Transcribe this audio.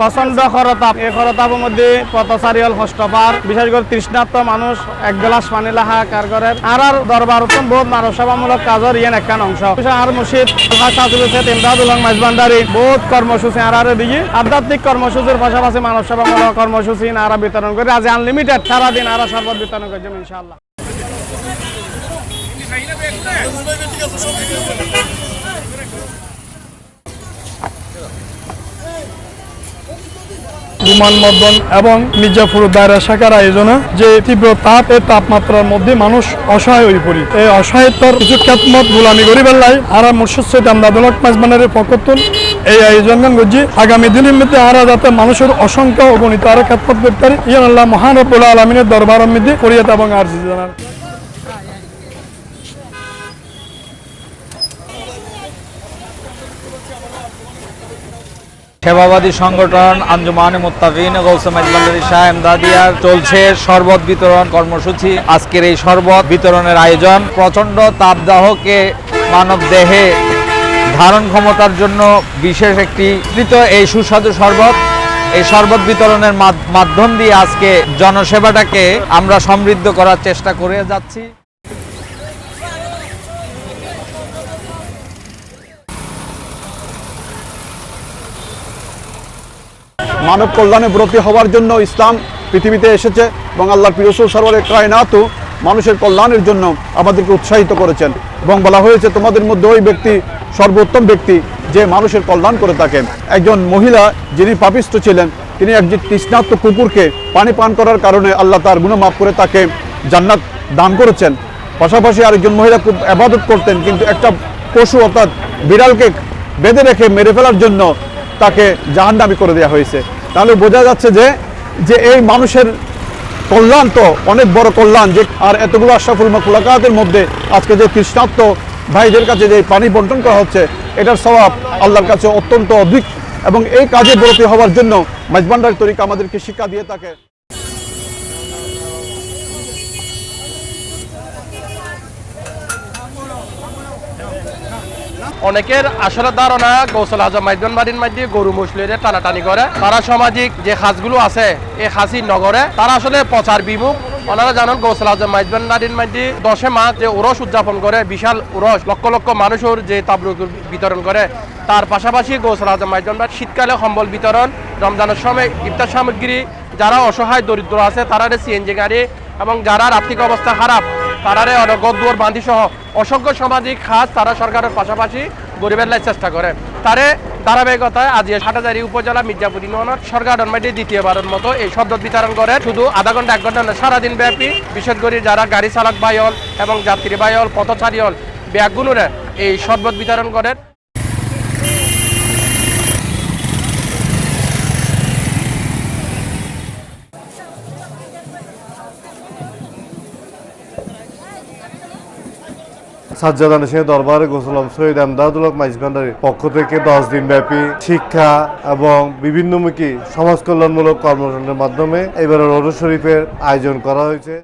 প্রচণ্ড খরতাপ এই খরতাপের মধ্যে পথচারী হল হস্তপার বিশেষ করে তৃষ্ণার্ত মানুষ, এক গ্লাস পানি লাহা কার করেন আর আর দরবার উত্তম বহুত মানব সেবামূলক কাজের ইয়েন একখান অংশ। আর হক মাইজবান্ডারি বহুত কর্মসূচি আর আর দিকে আধ্যাত্মিক কর্মসূচির পাশাপাশি মানব সেবামূলক কর্মসূচি আর বিতরণ করে আজ আনলিমিটেড সারাদিন আর সর্বত বিতরণ করছে ইনশাআল্লাহ। বিমানবন্দর এবং মির্জাপুর দায়রা শাখার আয়োজনে যে তীব্র তাপ এই তাপমাত্রার মধ্যে মানুষ অসহায় হয়ে পড়ি। এই অসহায়তার কিছু খ্যাতমত গুলামি করি বেলায় আর মুর্শিদ সৈয়দ আমদাদুলক মাঝবানের পক্ষতুন এই আয়োজন গজি আগামী দিনের মধ্যে আরা যাতে মানুষের অসংখ্য অগণিত আরও খ্যাতমত পারে ইয়ান আল্লাহ মহান রব্বুল আলমিনের দরবার মধ্যে করিয়াত এবং আর্জি জানান। সেবাবাদী সংগঠন আঞ্জুমান আজমান্ডারি শাহ, এমদাদিয়ার চলছে শরবত বিতরণ কর্মসূচি। আজকের এই শরবত বিতরণের আয়োজন প্রচণ্ড তাপদাহকে মানব দেহে ধারণ ক্ষমতার জন্য বিশেষ একটি এই সুস্বাদু শরবত। এই শরবত বিতরণের মাধ- মাধ্যম দিয়ে আজকে জনসেবাটাকে আমরা সমৃদ্ধ করার চেষ্টা করে যাচ্ছি। মানব কল্যাণে ব্রতী হওয়ার জন্য ইসলাম পৃথিবীতে এসেছে এবং আল্লাহর প্রিয়সুল সরওয়ারে কায়নাতু মানুষের কল্যাণের জন্য আমাদেরকে উৎসাহিত করেছেন এবং বলা হয়েছে, তোমাদের মধ্যে ওই ব্যক্তি, সর্বোত্তম ব্যক্তি, যে মানুষের কল্যাণ করে থাকেন একজন মহিলা যিনি পাপিষ্ট ছিলেন, তিনি একজন তৃষ্ণাত্ম কুকুরকে পানি পান করার কারণে আল্লাহ তার গুণ মাফ করে তাকে জান্নাত দান করেছেন। পাশাপাশি আরেকজন মহিলা খুব আবাদত করতেন, কিন্তু একটা পশু অর্থাৎ বিড়ালকে বেঁধে রেখে মেরে ফেলার জন্য তাকে জাহান্নামি করে দেওয়া হয়েছে। তাহলে বোঝা যাচ্ছে যে যে এই মানুষের কল্যাণ তো অনেক বড় কল্যাণ, যে আর এতগুলো আশরাফুল মাকুলাকাতের মধ্যে আজকে যে তৃষ্ণাত্ম ভাইদের কাছে যে পানি বন্টন করা হচ্ছে, এটার স্বভাব আল্লাহর কাছে অত্যন্ত অধিক এবং এই কাজে ব্রতী হওয়ার জন্য মাঝবান্ডার তরিকা আমাদেরকে শিক্ষা দিয়ে থাকে। অনেকের আসলে ধারণা গৌসল আজম মাইদন বাড়ির মধ্যে গরু মুসলিদের টানাটানি করে। তারা সামাজিক যে খাসগুলো আছে এই খাসি নগরে, তারা আসলে প্রচার বিমুখ। ওনারা জানেন গৌসল আজম মাইদন বাড়ির মধ্যে দশে মাস যে উরস উদযাপন করে, বিশাল উরস লক্ষ লক্ষ মানুষের যে তাবরুক বিতরণ করে। তার পাশাপাশি গৌসল আজম মাইদন বাড়ি শীতকালে সম্বল বিতরণ, রমজানের সময় ইফতার সামগ্রী, যারা অসহায়, দরিদ্র আছে, তারা সিএনজি গাড়ি এবং যারা আর্থিক অবস্থা খারাপ তারারে গদুয়ার বান্ধি সহ অসংখ্য সামাজিক খাত তারা সরকারের পাশাপাশি গরিবের লাই চেষ্টা করে। তারে ধারাবাহিকতায় আজ হাটাজারি উপজেলা মির্জাপুর ইউনিয়নের সরকার ডনমাইটি দ্বিতীয়বারের মতো এই শব্দ বিতরণ করে। শুধু আধা ঘণ্টা এক ঘণ্টা সারাদিন ব্যাপী বিশেষ করে যারা গাড়ি চালক বায়ল এবং যাত্রী বায়ল পথচারী হল, ব্যাগগুলোরে এই শরবত বিতরণ করেন সাজ্জাদান সিং দরবারে গোসলাম সৈয়দ আমদাদুল হক পক্ষ থেকে দশ দিনব্যাপী শিক্ষা এবং বিভিন্নমুখী সমাজ কল্যাণমূলক কর্মকাণ্ডের মাধ্যমে এবারের রোড শরীফের আয়োজন করা হয়েছে।